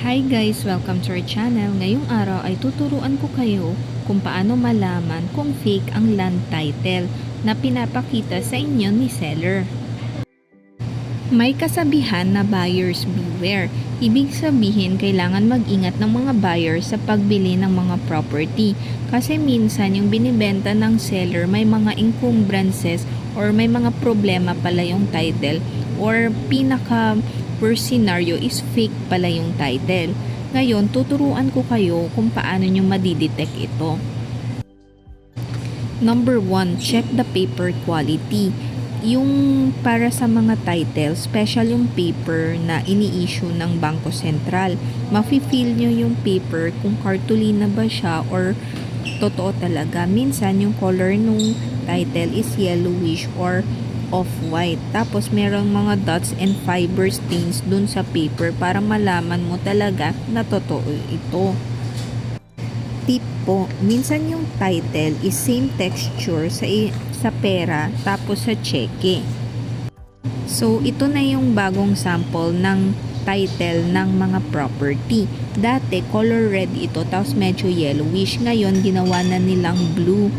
Hi guys! Welcome to our channel. Ngayong araw ay tuturuan ko kayo kung paano malaman kung fake ang land title na pinapakita sa inyo ni seller. May kasabihan na buyers beware. Ibig sabihin, kailangan mag-ingat ng mga buyers sa pagbili ng mga property. Kasi minsan, yung binibenta ng seller, may mga encumbrances or may mga problema pala yung title or pinaka worst scenario is fake pala yung title. Ngayon, tuturuan ko kayo kung paano nyo madidetect ito. Number 1, check the paper quality. Yung para sa mga title, special yung paper na ini-issue ng Bangko Sentral. Mafe-feel nyo yung paper kung cartolina ba siya or totoo talaga. Minsan yung color nung title is yellowish or off-white. Tapos merong mga dots and fiber stains dun sa paper para malaman mo talaga na totoo ito. Tip po, minsan yung title is same texture sa sa pera tapos sa cheque. So ito na yung bagong sample ng title ng mga property. Dati color red ito tapos medyo yellowish. Ngayon ginawa na nilang blue.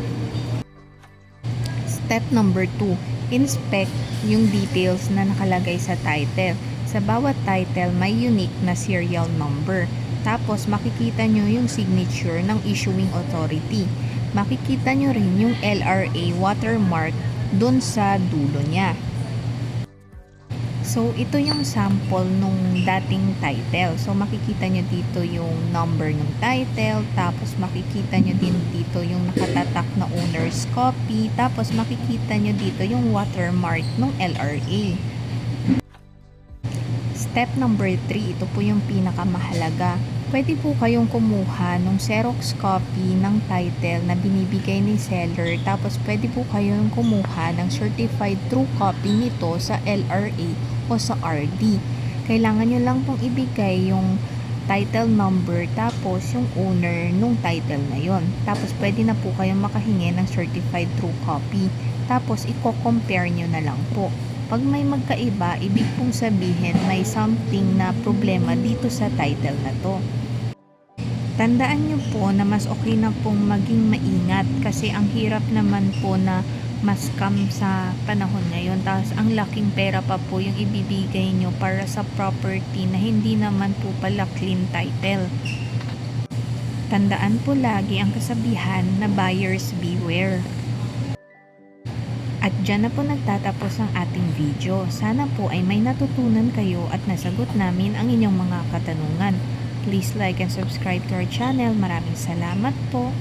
Step number 2, inspect yung details na nakalagay sa title. Sa bawat title may unique na serial number. Tapos makikita nyo yung signature ng issuing authority. Makikita nyo rin yung LRA watermark dun sa dulo niya. So, ito yung sample nung dating title. So, makikita nyo dito yung number ng title. Tapos, makikita nyo din dito yung nakatatak na owner's copy. Tapos, makikita nyo dito yung watermark ng LRA. Step number 3, ito po yung pinakamahalaga. Pwede po kayong kumuha ng Xerox copy ng title na binibigay ni seller. Tapos pwede po kayong kumuha ng certified true copy nito sa LRA o sa RD. Kailangan nyo lang pong ibigay yung title number tapos yung owner nung title na yon. Tapos pwede na po kayong makahingi ng certified true copy. Tapos i-compare nyo na lang po. Pag may magkaiba, ibig pong sabihin may something na problema dito sa title na to. Tandaan nyo po na mas okay na pong maging maingat kasi ang hirap naman po na mas scam sa panahon ngayon. Tapos ang laking pera pa po yung ibibigay nyo para sa property na hindi naman po pala clean title. Tandaan po lagi ang kasabihan na buyers beware. At dyan na po nagtatapos ang ating video. Sana po ay may natutunan kayo at nasagot namin ang inyong mga katanungan. Please like and subscribe to our channel. Maraming salamat po.